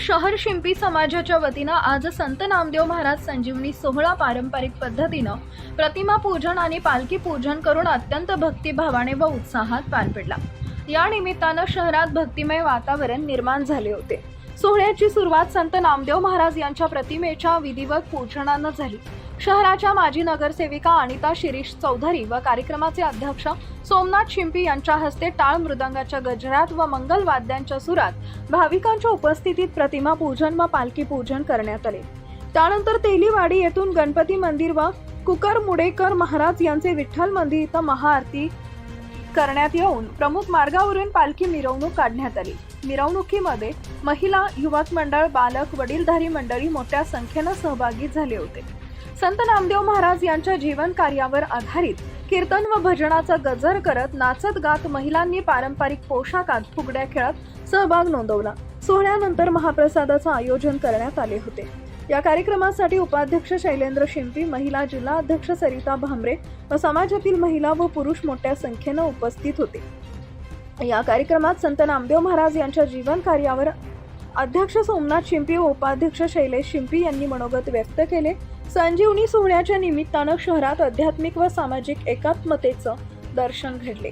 शहर शिंपी समाजाच्या वतीनं आज संत नामदेव महाराज संजीवनी सोहळा पारंपरिक पद्धतीनं प्रतिमा पूजन आणि पालखी पूजन करून अत्यंत भक्तिभावाने व उत्साहात पार पडला. या निमित्तानं शहरात भक्तिमय वातावरण निर्माण झाले होते. सोहळ्याची सुरुवात संत नामदेव महाराज यांच्या प्रतिमेच्या विधिवत पूजनानं झाली. शहराच्या माजी नगरसेविका अनिता शिरीष चौधरी व कार्यक्रमाचे अध्यक्ष सोमनाथ शिंपी यांच्या हस्ते टाळ मृदंगाच्या गजरात व मंगलवाद्यांच्या सुरात भाविकांच्या उपस्थितीत प्रतिमा पूजन व पालखी पूजन करण्यात आले. त्यानंतर तेलीवाडी येथून गणपती मंदिर व कुकर मुडेकर महाराज यांचे विठ्ठल मंदिर इथं महाआरती करण्यात येऊन प्रमुख मार्गावरून पालखी मिरवणूक काढण्यात आली. मिरवणुकीमध्ये महिला युवक मंडळ बालक वडीलधारी मंडळी मोठ्या संख्येनं सहभागी झाले होते. संत नामदेव महाराज यांच्या जीवन कार्यावर आधारित कीर्तन व भजनाचा गजर करत नाचत गात महिलांनी पारंपरिक पोशाखात फुगड्या खेळात सहभाग नोंदवला. सोहळ्यानंतर महाप्रसादाचं आयोजन करण्यात आले होते. या कार्यक्रमासाठी उपाध्यक्ष शैलेंद्र शिंपी महिला जिल्हा अध्यक्ष सरिता भामरे व समाजातील महिला व पुरुष मोठ्या संख्येनं उपस्थित होते. या कार्यक्रमात संत नामदेव महाराज यांच्या जीवन कार्यावर अध्यक्ष सोमनाथ शिंपी व उपाध्यक्ष शैलेश शिंपी यांनी मनोगत व्यक्त केले. संजीवनी सोहळ्याच्या निमित्तानं शहरात आध्यात्मिक व सामाजिक एकात्मतेचं दर्शन घडले.